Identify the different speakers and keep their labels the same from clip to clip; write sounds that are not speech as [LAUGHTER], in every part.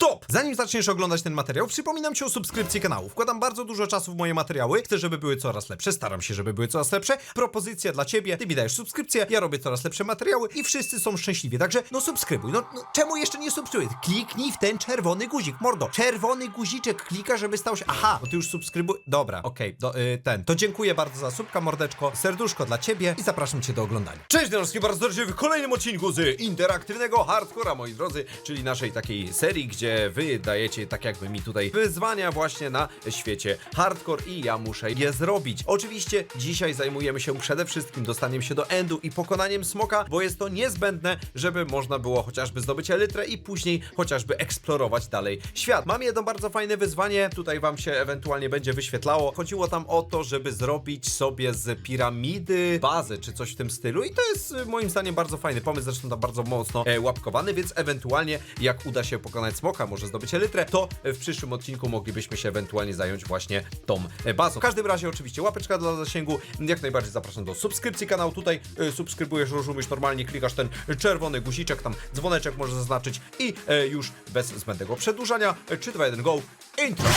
Speaker 1: Stop! Zanim zaczniesz oglądać ten materiał, przypominam ci o subskrypcji kanału. Wkładam bardzo dużo czasu w moje materiały. Chcę, żeby były coraz lepsze. Staram się, żeby były coraz lepsze. Propozycja dla ciebie. Ty mi dajesz subskrypcję, ja robię coraz lepsze materiały i wszyscy są szczęśliwi. Także no subskrybuj. No, no czemu jeszcze nie subskrybujesz? Kliknij w ten czerwony guzik. Mordo, czerwony guziczek klika, żeby stał się... Aha, bo ty już subskrybuj... Dobra, okej, do- y, ten. To dziękuję bardzo za subka, mordeczko. Serduszko dla ciebie i zapraszam cię do oglądania. Cześć, Dorożki, bardzo serdecznie w kolejnym odcinku z interaktywnego hardcora, moi drodzy, czyli naszej takiej serii, gdzie wy dajecie tak jakby mi tutaj wyzwania właśnie na świecie hardcore i ja muszę je zrobić. Oczywiście dzisiaj zajmujemy się przede wszystkim dostaniem się do endu i pokonaniem smoka, bo jest to niezbędne, żeby można było chociażby zdobyć elytrę i później chociażby eksplorować dalej świat. Mam jedno bardzo fajne wyzwanie, tutaj wam się ewentualnie będzie wyświetlało. Chodziło tam o to, żeby zrobić sobie z piramidy bazę czy coś w tym stylu i to jest y, moim zdaniem bardzo fajny pomysł, zresztą tam bardzo mocno e, łapkowany, więc ewentualnie jak uda się pokonać smoka, może zdobyć elytrę, to w przyszłym odcinku moglibyśmy się ewentualnie zająć właśnie tą bazą. W każdym razie oczywiście łapeczka dla zasięgu, jak najbardziej zapraszam do subskrypcji kanału, tutaj e, subskrybujesz, rozumiesz normalnie, klikasz ten czerwony guziczek, tam dzwoneczek możesz zaznaczyć i e, już bez zbędnego przedłużania, e, 3, 2, 1, go, intro!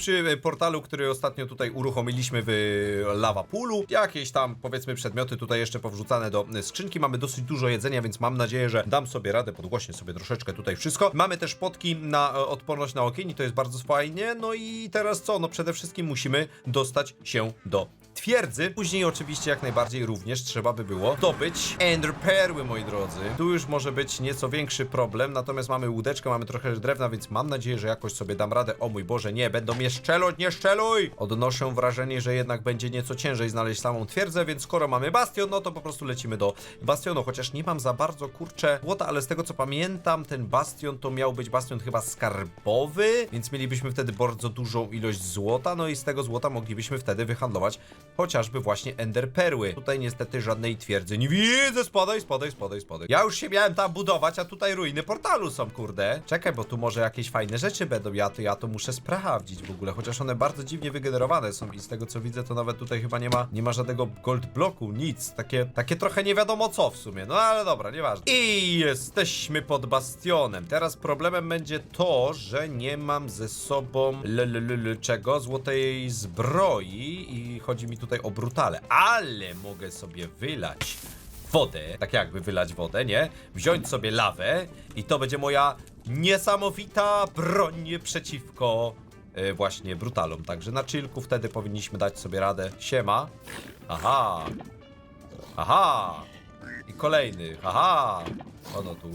Speaker 1: Przy e, portalu, który ostatnio tutaj uruchomiliśmy w e, Lava Poolu. Jakieś tam, powiedzmy, przedmioty tutaj jeszcze powrzucane do e, skrzynki. Mamy dosyć dużo jedzenia, więc mam nadzieję, że dam sobie radę, podgłośnię sobie troszeczkę tutaj wszystko. Mamy też potki na odporność na ogień i to jest bardzo fajnie. No i teraz co? No przede wszystkim musimy dostać się do twierdzy. Później oczywiście jak najbardziej również trzeba by było dobyć Ender Perły, moi drodzy. Tu już może być nieco większy problem, natomiast mamy łódeczkę, mamy trochę drewna, więc mam nadzieję, że jakoś sobie dam radę. O mój Boże, nie, będą mnie szczeluć, nie szczeluj! Odnoszę wrażenie, że jednak będzie nieco ciężej znaleźć samą twierdzę, więc skoro mamy bastion, no to po prostu lecimy do bastionu, chociaż nie mam za bardzo, kurczę, złota, ale z tego co pamiętam, ten bastion to miał być bastion chyba skarbowy, więc mielibyśmy wtedy bardzo dużą ilość złota, no i z tego złota moglibyśmy wtedy wyhandlować chociażby właśnie Ender Perły. Tutaj niestety żadnej twierdzy nie widzę, spadaj, spadaj, spadaj, spadaj. Ja już się miałem tam budować, a tutaj ruiny portalu są, kurde. Czekaj, bo tu może jakieś fajne rzeczy będą, ja to, ja to muszę sprawdzić w ogóle, chociaż one bardzo dziwnie wygenerowane są i z tego co widzę, to nawet tutaj chyba nie ma, nie ma żadnego gold bloku, nic, takie, takie trochę nie wiadomo co w sumie, no ale dobra, nieważne. I jesteśmy pod bastionem. Teraz problemem będzie to, że nie mam ze sobą l, l, l, l, czego? Złotej zbroi i chodzi mi tutaj o brutale, ale mogę sobie wylać wodę, tak jakby wylać wodę, nie? Wziąć sobie lawę i to będzie moja niesamowita broń przeciwko e, właśnie brutalom. Także na chillku wtedy powinniśmy dać sobie radę. Siema. Aha. Aha. I kolejny. Aha. Ono tu.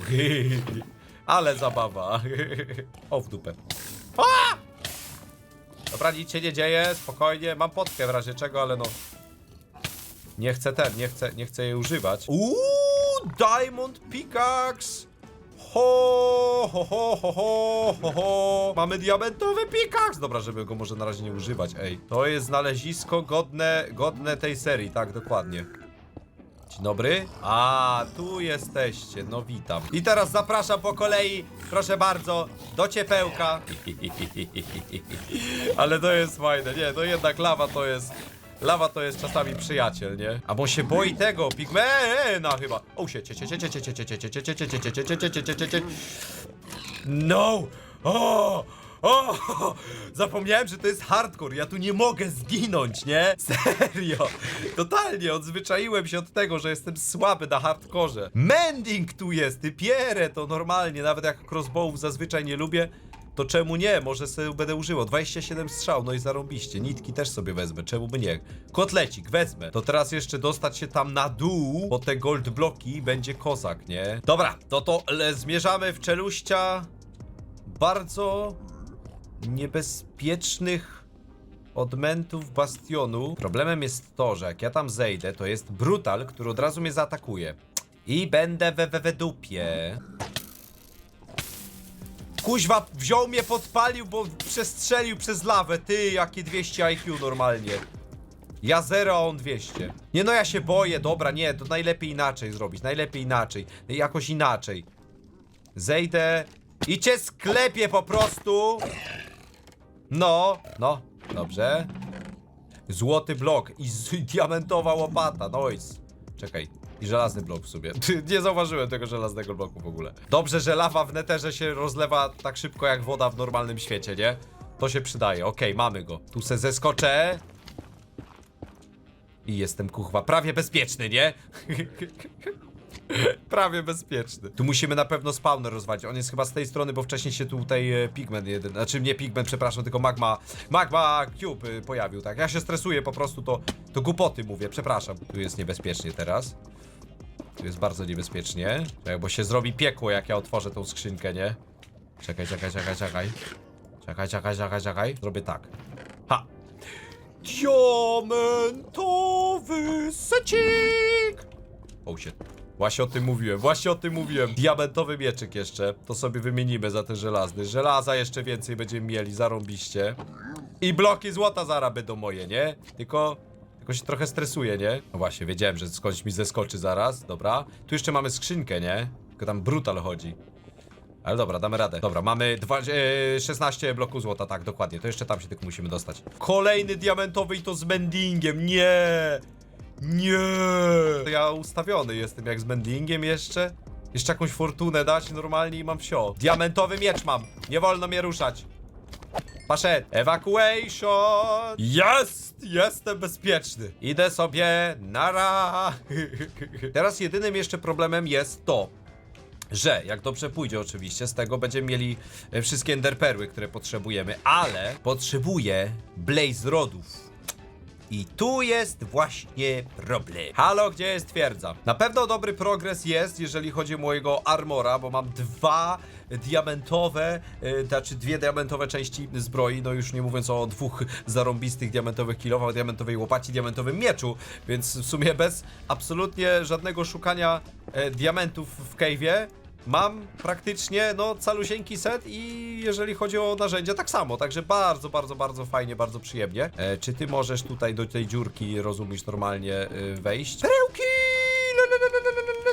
Speaker 1: [LAUGHS] Ale zabawa. [LAUGHS] O w dupę. A! Dobra, nic się nie dzieje, spokojnie. Mam potkę w razie czego, ale no. Nie chcę ten, nie chcę, nie chcę jej używać. Uuu, Diamond Pickaxe! Ho, ho, ho, ho, ho, ho. Mamy diamentowy pickaxe! Dobra, żeby go może na razie nie używać, ej. To jest znalezisko godne, godne tej serii, tak, dokładnie. Dzień dobry. A, tu jesteście, no witam. I teraz zapraszam po kolei, proszę bardzo, do ciepełka. Ale to jest fajne, nie, no jednak lawa to jest... Lawa to jest czasami przyjaciel, nie? A bo się boi tego, pigmena chyba. O, się, No! O! O! Zapomniałem, że to jest hardcore. Ja tu nie mogę zginąć, nie? Serio. Totalnie odzwyczaiłem się od tego, że jestem słaby na hardkorze. Mending tu jest, ty pierę, to normalnie. Nawet jak crossbowów zazwyczaj nie lubię, to czemu nie? Może sobie będę użyło. 27 strzał, no i zarąbiście. Nitki też sobie wezmę, czemu by nie? Kotlecik, wezmę. To teraz jeszcze dostać się tam na dół, po te gold bloki będzie kozak, nie? Dobra, to to zmierzamy w czeluścia bardzo niebezpiecznych odmentów bastionu. Problemem jest to, że jak ja tam zejdę, to jest brutal, który od razu mnie zaatakuje. I będę we, we, we dupie. Kuźwa, wziął mnie, podpalił, bo przestrzelił przez lawę. Ty, jakie 200 IQ normalnie. Ja 0, a on 200. Nie no, ja się boję, dobra, nie, to najlepiej inaczej zrobić, najlepiej inaczej. Jakoś inaczej. Zejdę i cię sklepię po prostu. No, no, dobrze. Złoty blok i [LAUGHS] diamentowa łopata, noise. Czekaj, i żelazny blok w sobie. [LAUGHS] Nie zauważyłem tego żelaznego bloku w ogóle. Dobrze, że lawa w neterze się rozlewa tak szybko jak woda w normalnym świecie, nie? To się przydaje. Okej, okay, mamy go. Tu se zeskoczę. I jestem kuchwa prawie bezpieczny, nie? [LAUGHS] [LAUGHS] Prawie bezpieczny. Tu musimy na pewno spawner rozwalić. On jest chyba z tej strony, bo wcześniej się tutaj e, pigment jeden, znaczy nie pigment, przepraszam, tylko magma, magma cube e, pojawił, tak? Ja się stresuję po prostu, to, to głupoty mówię, przepraszam. Tu jest niebezpiecznie teraz. Tu jest bardzo niebezpiecznie. Czekaj, bo się zrobi piekło, jak ja otworzę tą skrzynkę, nie? Czekaj, czekaj, czekaj, czekaj. Czekaj, czekaj, czekaj, czekaj. Zrobię tak. Ha! Diamentowy secik! Oh shit. Właśnie o tym mówiłem, właśnie o tym mówiłem. Diamentowy mieczyk jeszcze, to sobie wymienimy za ten żelazny. Żelaza jeszcze więcej będziemy mieli, zarąbiście. I bloki złota zara będą moje, nie? Tylko tylko się trochę stresuje, nie? No właśnie, wiedziałem, że skądś mi zeskoczy zaraz, dobra. Tu jeszcze mamy skrzynkę, nie? Tylko tam brutal chodzi. Ale dobra, damy radę. Dobra, mamy dwa, e, 16 bloków złota, tak, dokładnie. To jeszcze tam się tylko musimy dostać. Kolejny diamentowy i to z bendingiem, nie! Nie! To ja ustawiony jestem, jak z mendlingiem jeszcze. Jeszcze jakąś fortunę dać normalnie i mam wsio. Diamentowy miecz mam. Nie wolno mnie ruszać. Paszet, evacuation! Jest! Jestem bezpieczny. Idę sobie, nara! [LAUGHS] Teraz jedynym jeszcze problemem jest to, że jak dobrze pójdzie oczywiście, z tego będziemy mieli e, wszystkie enderperły, które potrzebujemy, ale potrzebuję blaze rodów. I tu jest właśnie problem. Halo, gdzie jest twierdza? Na pewno dobry progres jest, jeżeli chodzi o mojego armora, bo mam dwa diamentowe, yy, znaczy dwie diamentowe części zbroi, no już nie mówiąc o dwóch zarąbistych diamentowych kilowach, diamentowej łopaci, diamentowym mieczu, więc w sumie bez absolutnie żadnego szukania yy, diamentów w cave'ie, Mam praktycznie, no, calusieńki set i jeżeli chodzi o narzędzia, tak samo. Także bardzo, bardzo, bardzo fajnie, bardzo przyjemnie. E, czy ty możesz tutaj do tej dziurki, rozumiesz, normalnie y, wejść? Perełki!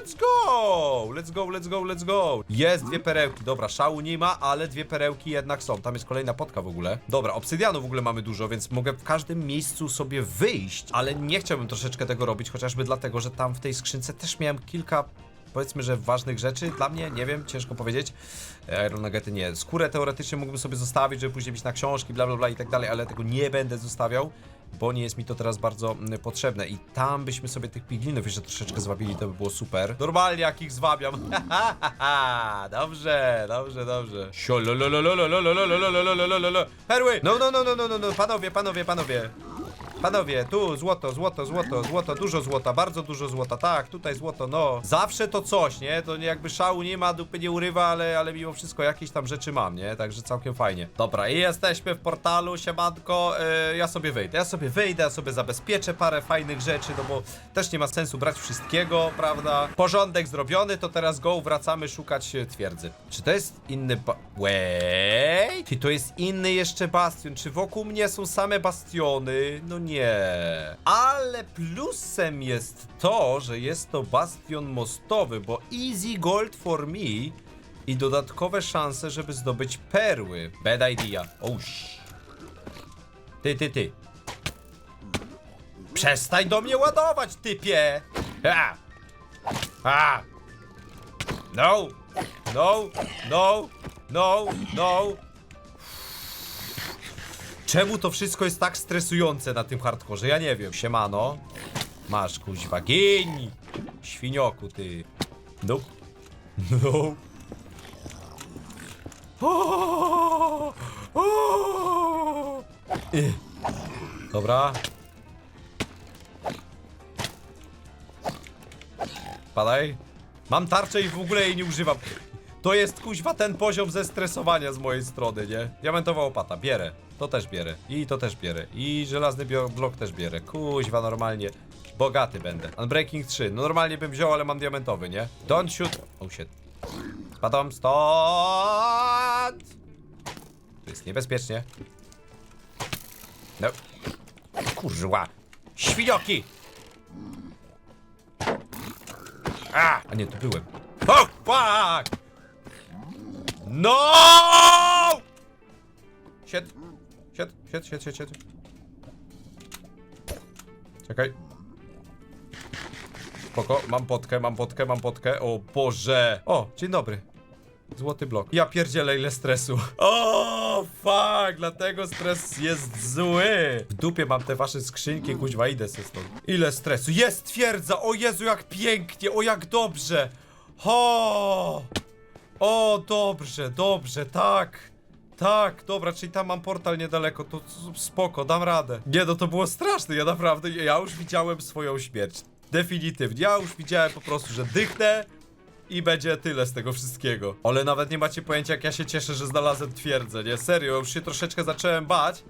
Speaker 1: Let's go! Let's go, let's go, let's go! Jest dwie perełki, dobra, szału nie ma, ale dwie perełki jednak są. Tam jest kolejna podka w ogóle. Dobra, obsydianu w ogóle mamy dużo, więc mogę w każdym miejscu sobie wyjść, ale nie chciałbym troszeczkę tego robić, chociażby dlatego, że tam w tej skrzynce też miałem kilka powiedzmy, że ważnych rzeczy dla mnie, nie wiem, ciężko powiedzieć. E, Iron Nuggety nie. Skórę teoretycznie mógłbym sobie zostawić, żeby później mieć na książki, bla bla bla i tak dalej, ale tego nie będę zostawiał, bo nie jest mi to teraz bardzo potrzebne. I tam byśmy sobie tych piglinów jeszcze troszeczkę zwabili, to by było super. Normalnie jak ich zwabiam. [LAUGHS] dobrze, dobrze, dobrze. Perły! Panowie, tu złoto, złoto, złoto, złoto, dużo złota, bardzo dużo złota, tak, tutaj złoto, no. Zawsze to coś, nie? To jakby szału nie ma, dupy nie urywa, ale, ale mimo wszystko jakieś tam rzeczy mam, nie? Także całkiem fajnie. Dobra, i jesteśmy w portalu, siemanko, yy, ja sobie wyjdę, ja sobie wyjdę, ja sobie zabezpieczę parę fajnych rzeczy, no bo też nie ma sensu brać wszystkiego, prawda? Porządek zrobiony, to teraz go wracamy szukać twierdzy. Czy to jest inny ba... Łej? Czy to jest inny jeszcze bastion? Czy wokół mnie są same bastiony? No nie ale plusem jest to, że jest to bastion mostowy, bo easy gold for me i dodatkowe szanse, żeby zdobyć perły. Bad idea. Oś. Ty, ty, ty. Przestań do mnie ładować, typie! No! No! No! No! No! Czemu to wszystko jest tak stresujące na tym hardkorze? Ja nie wiem. Siemano. Masz kuźwa. Gin! Świnioku, ty. No. No. O! O! Dobra. Padaj. Mam tarczę i w ogóle jej nie używam. To jest kuźwa ten poziom zestresowania z mojej strony, nie? Diamentowa opata, bierę. To też bierę. I to też bierę. I żelazny blok też bierę. Kuźwa, normalnie. Bogaty będę. Unbreaking 3. No normalnie bym wziął, ale mam diamentowy, nie? Don't shoot. Oh shit. Spadam stąd. Tu jest niebezpiecznie. No. Kurwa. Świnioki! A! A nie, tu byłem. O, fuck! No! Sied. Sied, sied, sied, sied, sied. Czekaj. Spoko, mam potkę, mam potkę, mam potkę. O Boże. O, dzień dobry. Złoty blok. Ja pierdzielę ile stresu. O, fuck, dlatego stres jest zły. W dupie mam te wasze skrzynki, kuźwa, idę se stąd. Ile stresu. Jest twierdza, o Jezu, jak pięknie, o jak dobrze. O, o, dobrze, dobrze, tak. Tak, dobra, czyli tam mam portal niedaleko, to spoko, dam radę. Nie, no to było straszne, ja naprawdę, ja już widziałem swoją śmierć. Definitywnie, ja już widziałem po prostu, że dychnę i będzie tyle z tego wszystkiego. Ale nawet nie macie pojęcia, jak ja się cieszę, że znalazłem twierdzę, nie? Serio, już się troszeczkę zacząłem bać,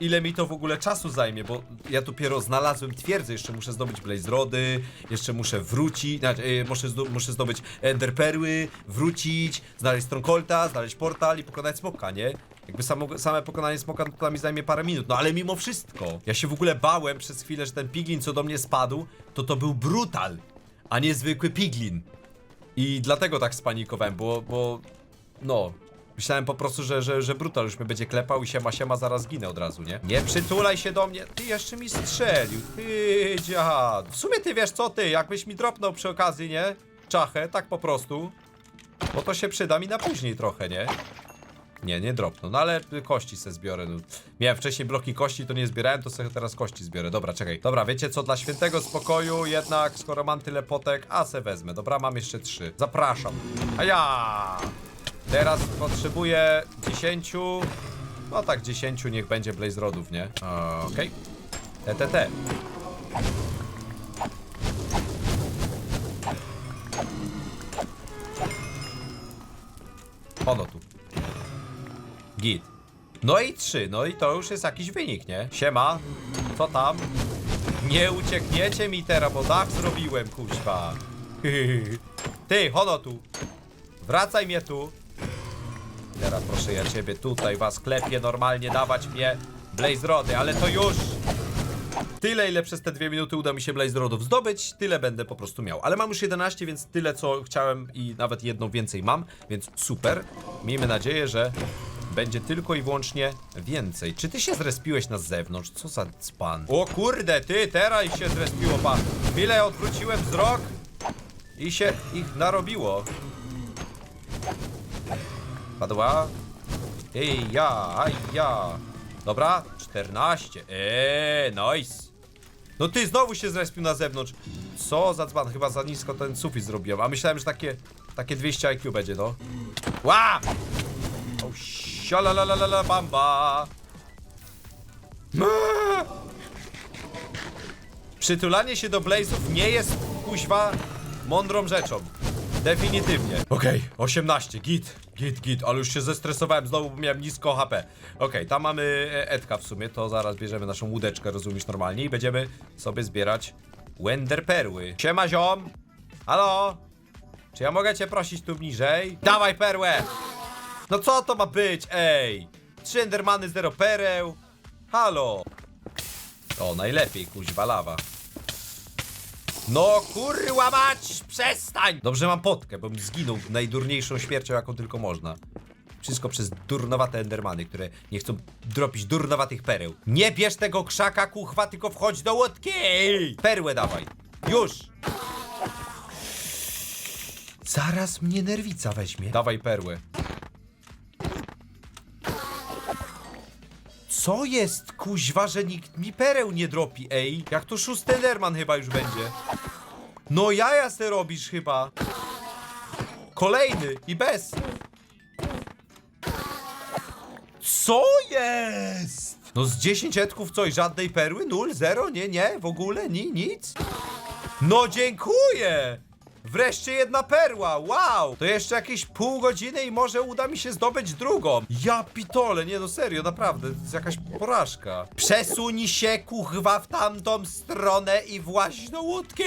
Speaker 1: ile mi to w ogóle czasu zajmie, bo ja dopiero znalazłem twierdzę, jeszcze muszę zdobyć Blaze Rody, jeszcze muszę wrócić, znaczy, e, muszę, zdo muszę zdobyć Ender Perły, wrócić, znaleźć Strongholda, znaleźć portal i pokonać smoka, nie? Jakby samo, same pokonanie smoka to dla mnie zajmie parę minut, no ale mimo wszystko. Ja się w ogóle bałem przez chwilę, że ten piglin, co do mnie spadł, to to był brutal, a nie zwykły piglin. I dlatego tak spanikowałem, bo, bo no, myślałem po prostu, że, że, że brutal już mnie będzie klepał i siema siema zaraz ginę od razu, nie? Nie przytulaj się do mnie, ty jeszcze mi strzelił, ty dziad. W sumie ty wiesz co ty, jakbyś mi dropnął przy okazji, nie? Czachę, tak po prostu. Bo to się przyda mi na później trochę, nie? Nie, nie dropnął, no ale kości se zbiorę. No. Miałem wcześniej bloki kości, to nie zbierałem, to sobie teraz kości zbiorę. Dobra, czekaj. Dobra, wiecie co, dla świętego spokoju jednak, skoro mam tyle potek, a se wezmę. Dobra, mam jeszcze trzy. Zapraszam. A ja! Teraz potrzebuję 10. No tak, 10 niech będzie Blaze Rodów, nie? Okej. Okay. TTT. Ono tu. Git. No i trzy, no i to już jest jakiś wynik, nie? Siema, co tam? Nie uciekniecie mi teraz, bo dach zrobiłem, kuźwa. [LAUGHS] Ty, hono tu. Wracaj mnie tu. Teraz proszę ja ciebie tutaj was klepię normalnie, dawać mnie Blaze Rody, ale to już Tyle, ile przez te dwie minuty uda mi się Blaze Rodów zdobyć, tyle będę po prostu miał. Ale mam już 11, więc tyle, co chciałem i nawet jedną więcej mam, więc super. Miejmy nadzieję, że będzie tylko i wyłącznie więcej. Czy ty się zrespiłeś na zewnątrz? Co za span? O kurde, ty, teraz się zrespiło, pan. Chwilę odwróciłem wzrok i się ich narobiło. Padła. Ej, ja, aj, ja. Dobra, 14. Eee, nice. No ty znowu się zrespił na zewnątrz. Co za dzban, chyba za nisko ten sufit zrobiłem. A myślałem, że takie, takie 200 IQ będzie, no. Ła! O, sialalalala bamba. Eee! Przytulanie się do Blazów nie jest, kuźwa, mądrą rzeczą. Definitywnie. Okej, 18, git, git, git, ale już się zestresowałem, znowu miałem nisko HP. Okej, tam mamy e, Edka w sumie, to zaraz bierzemy naszą łódeczkę, rozumiesz, normalnie i będziemy sobie zbierać Wender Perły. Siema ziom! Halo? Czy ja mogę cię prosić tu bliżej? Dawaj perłę! No co to ma być, ej? Trzy Endermany, zero pereł. Halo? O, najlepiej, kuźwa lawa. No kurwa mać, przestań! Dobrze mam potkę, bo bym zginął najdurniejszą śmiercią, jaką tylko można. Wszystko przez durnowate endermany, które nie chcą dropić durnowatych pereł. Nie bierz tego krzaka, kuchwa, tylko wchodź do łódki! Perłę dawaj. Już! Zaraz mnie nerwica weźmie. Dawaj perłę. Co jest, kuźwa, że nikt mi pereł nie dropi, ej? Jak to szósty Enderman chyba już będzie. No jaja se robisz chyba. Kolejny i bez. Co jest? No z 10 etków coś, żadnej perły? Nul, zero, nie, nie, w ogóle, ni, nic? No dziękuję! Wreszcie jedna perła, wow! To jeszcze jakieś pół godziny i może uda mi się zdobyć drugą. Ja pitole, nie no serio, naprawdę, to jest jakaś porażka. Przesuń się, kuchwa, w tamtą stronę i właź do łódki!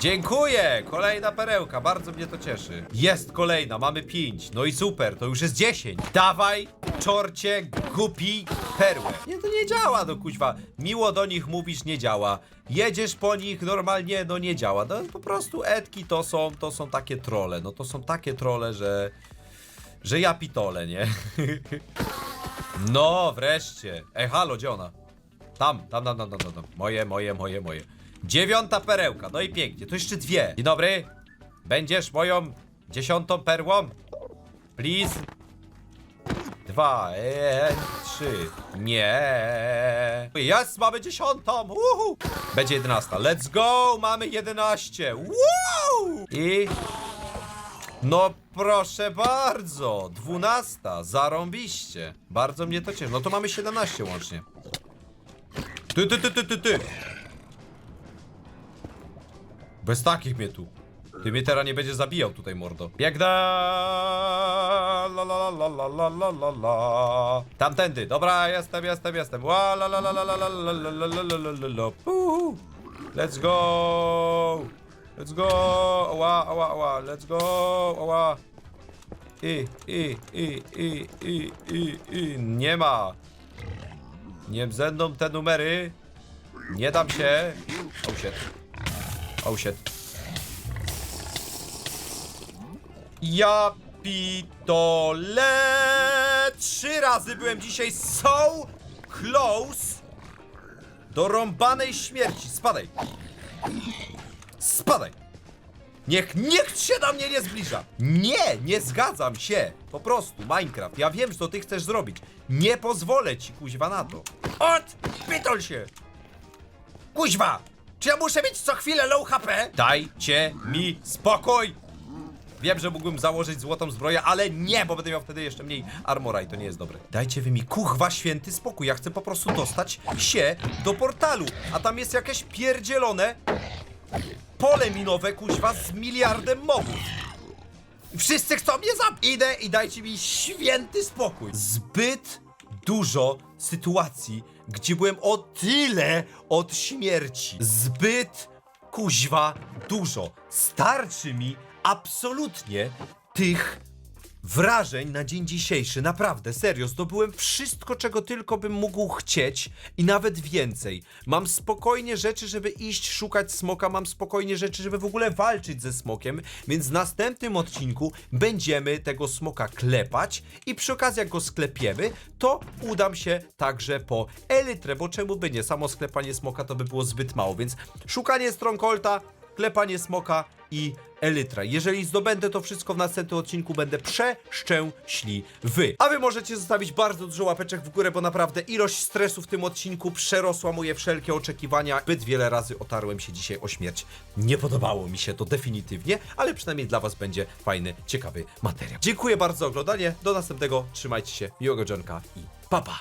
Speaker 1: Dziękuję! Kolejna perełka, bardzo mnie to cieszy. Jest kolejna, mamy pięć. No i super, to już jest 10. Dawaj, czorcie, gupi, perłę. Nie, to nie działa, no kuźwa. Miło do nich mówisz, nie działa. Jedziesz po nich normalnie, no nie działa. No po prostu etki to są, to są takie trole. No to są takie trole, że... Że ja pitole, nie? [LAUGHS] no, wreszcie. Ej, halo, gdzie ona? Tam, tam, tam, tam, tam, tam. Moje, moje, moje, moje. Dziewiąta perełka, no i pięknie, to jeszcze dwie. Dzień dobry, będziesz moją dziesiątą perłą? Please. Dwa, trzy. Nie. Jest, mamy dziesiątą. Uhu. Będzie jedenasta. Let's go, mamy jedenaście. Woo! I... No proszę bardzo, dwunasta, zarąbiście. Bardzo mnie to cieszy. No to mamy 17 łącznie. Ty, ty, ty, ty, ty, ty. Bez takich mnie tu. Ty mnie teraz nie będziesz zabijał tutaj, mordo. Biegnę! La la la la la la la la. Tamtędy, dobra, jestem, jestem, jestem. Ła la la la la la la la la la la la la la. Uhu. Let's go! Let's go! Ała, ała, ała, let's go! Ała! I, i, i, i, i, i, i. Nie ma! Nie będą te numery. Nie dam się. Oh shit. Oh shit. Ja pitole! Trzy razy byłem dzisiaj so close do rąbanej śmierci. Spadaj. Spadaj. Niech nikt się do mnie nie zbliża. Nie, nie zgadzam się. Po prostu, Minecraft. Ja wiem, co ty chcesz zrobić. Nie pozwolę ci, kuźwa, na to. Odpitol się. Kuźwa! Czy ja muszę mieć co chwilę low HP? Dajcie mi spokój! Wiem, że mógłbym założyć złotą zbroję, ale nie, bo będę miał wtedy jeszcze mniej armora i to nie jest dobre. Dajcie wy mi, kuchwa święty spokój, ja chcę po prostu dostać się do portalu, a tam jest jakieś pierdzielone pole minowe, kuźwa, z miliardem mobów. Wszyscy chcą mnie zabić. Idę i dajcie mi święty spokój. Zbyt dużo sytuacji, gdzie byłem o tyle od śmierci. Zbyt kuźwa dużo. Starczy mi absolutnie tych wrażeń na dzień dzisiejszy. Naprawdę, serio, zdobyłem wszystko, czego tylko bym mógł chcieć i nawet więcej. Mam spokojnie rzeczy, żeby iść szukać smoka, mam spokojnie rzeczy, żeby w ogóle walczyć ze smokiem, więc w następnym odcinku będziemy tego smoka klepać i przy okazji jak go sklepiemy, to udam się także po elytrę, bo czemu by nie? Samo sklepanie smoka to by było zbyt mało, więc szukanie strongholda, klepanie smoka i elytra. Jeżeli zdobędę to wszystko w następnym odcinku, będę przeszczęśliwy. A wy możecie zostawić bardzo dużo łapeczek w górę, bo naprawdę ilość stresu w tym odcinku przerosła moje wszelkie oczekiwania. Zbyt wiele razy otarłem się dzisiaj o śmierć. Nie podobało mi się to definitywnie, ale przynajmniej dla was będzie fajny, ciekawy materiał. Dziękuję bardzo za oglądanie. Do następnego. Trzymajcie się. Miłego dżonka i pa pa!